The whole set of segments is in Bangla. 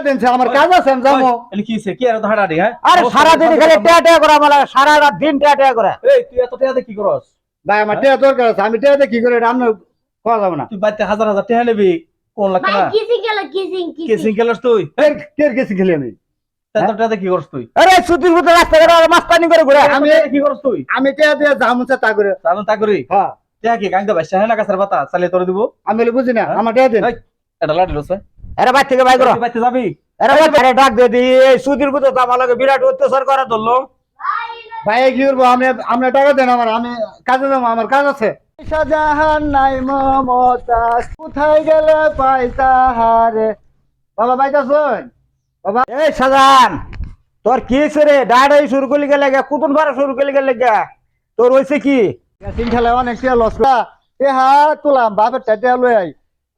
দিন স্যার আমার কাজ আছে আমি যাব। কি সে কি আর তো হাড়াড়ি হ্যাঁ? আরে সারাদিন খালি টেয়া টেয়া করে আমার সারা রাত দিন টেয়া টেয়া করে। এই তুই এত টাকা কি করস? ভাই আমার টেয়া দরকার আছে আমি টেয়াতে কি করে রান্না খাওয়া যাবে না। তুই বাড়িতে হাজার হাজার টাকা নিবি কোন লাগবে না কিসিং গেল কিসিং কিসিং? খেলাস তুই? এর টের খেলি আমি। এত টাকা দিয়ে কি করস তুই? আরে সুতির মতো রাস্তাঘাটে আর মাস্তানি করে ঘুরে। আমি আমি- কি করস তুই? আমি টেয়া দিয়ে যাম তা করে। আমি তা করি? হ্যাঁ। কি হ্যাঁ পাতা? চালিয়ে তোরে দিব? আমি বুঝি না আমার টেয়া দিন। এটা লাড়ি আরে বাই থেকে বাই করো। যাবি। আরে বাই আরে ডাক দিয়ে দি এই সুতির মতো তো আমার লাগে বিরাট অত্যাচার করে ধরলো। ভাই কি করব আমি আমরা টাকা দেন আমার আমি কাজে যাব আমার কাজ আছে। শাহজাহান নাই মমতাজ কোথায় গেলে পাইতা হারে বাবা বাইতা পাইতাছুন? বাবা। এই সাজান তোর কি হয়েছে রে? ডাড়াই শুরু করলি গেলে গা কুতুন ভাড়া শুরু করলি গেলে গা তোর হয়েছে কি? তিন খেলায় অনেক লস এ হা তুলাম বাপের টাটা লই আই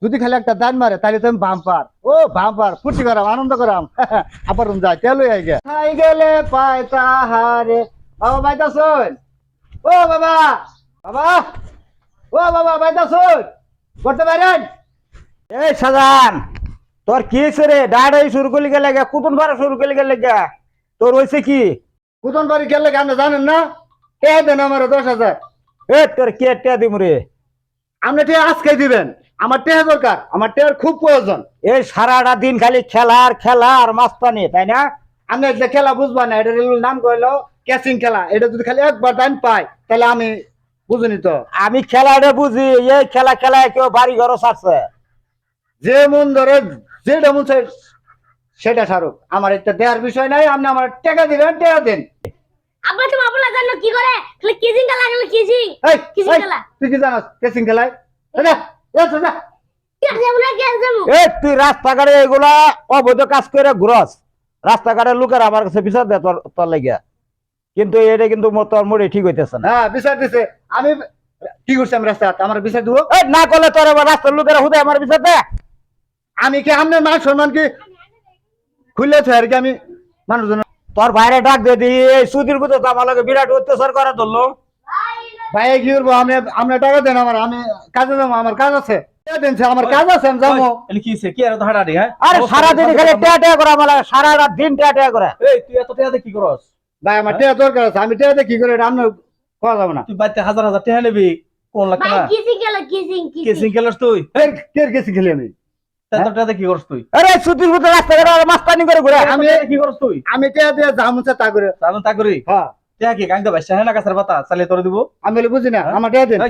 যদি খালি একটা দান মারে তাহলে তুমি বাম্পার। ও বাম্পার ফুর্তি করাম আনন্দ করাম। আবার রুম যায় লই আই গে খাই গেলে পাইতা হারে বাবা পাইতাছুন ও বাবা। বাবা। ও বাবা পাইতাছুন করতে পারেন? এই সাজান তোর কি হয়েছে রে? ডাড়াই শুরু করলি গেলে গা কুতুন ভাড়া শুরু করলি গেলে গা। তোর হয়েছে কি? কুতন বাড়ি গেলে আপনি জানেন না? কে দেন আমার দশ হাজার? এ তোর কে টিয়া দিম রে? আপনি টিয়া আজকে দিবেন। আমার টেয়া দরকার আমার টেয়ার খুব প্রয়োজন। এই সারাটা দিন খালি খেলা আর খেলা আর মাস্তানি তাই না? আমি যে খেলা বুঝবা না এটা নাম কইলো ক্যাচিং খেলা। এটা যদি খালি একবার দান পাই তাহলে আমি বুঝিনি তো। আমি খেলাটা বুঝি এই খেলা খেলায় কেউ বাড়ি ঘরও ছাড়ছে। যে মন ধরে যেটা মন সেটা সারুক আমার একটা দেওয়ার বিষয় নাই আপনি আমার টাকা দিবেন টাকা দেন। আব্বা তুমি জানো কি করে? খালি কিসিং খেলা কিসিং এই, কিসিং খেলা। তুই কি জানাস কেসিং খেলায়? তুই রাস্তাঘাটে এগুলা অবৈধ কাজ করে ঘুরস। রাস্তাঘাটের লোকের আমার কাছে বিচার দে তোর কিন্তু এটা কিন্তু তোর মোড়ে ঠিক হইতেছে না। হ্যাঁ বিচার দিছে। আমি কি করছি আমি রাস্তা আমার বিচার দিব? না করলে তোর আবার রাস্তার লোকের হুদে আমার বিচার দে আমি কি আপনার মান সম্মান কি খুললে তো আর কি আমি মানুষজন তোর বাইরে ডাক দিয়ে দি এই সুদির মতো তো আমার লাগে বিরাট অত্যাচার করে ধরলো। ভাই কি করব? আমি আপনি টাকা দেন আমার আমি কাজে যাব আমার কাজ আছে। টাকা দেন স্যার, আমার কাজ আছে আমি যাব। কি কি আর তো হ্যাঁ? আরে সারাদিন খালি টেয়া টেয়া করে আমার সারা রাত দিন টেয়া টেয়া করে। এই তুই এত টাকা কি করস? ভাই আমার টাকা দরকার আছে আমি টাকাতে কি করে রান্না খাওয়া যাবে না। তুই বাড়িতে হাজার হাজার টাকা নিবি কোন লাগবে ভাই না? কিসিং গেল কিসিং কিসিং? খেলাস তুই? এর টের খেলি আমি? টাকা দিয়ে কি তুই? আরে মাস্তানি করে ঘুরে আমি কি তুই? আমি দিয়ে তা করে। করি? হ্যাঁ। টাকা কি গাঙ্গা বাইসা হ্যাঁ কাছের পাতা চালে তোরে দিব। আমি বলি বুঝি না আমার টাকা দেন।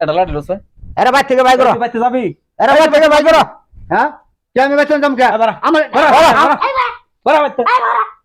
এটা লাড়ি রসে আরে বাইর থেকে বাই করো। বাইতে যাবি? আরে বাইর থেকে বাই করো। হ্যাঁ? কে আমি বাইতে যাম কে? বাড়া। আমার বাড়া, বাড়া,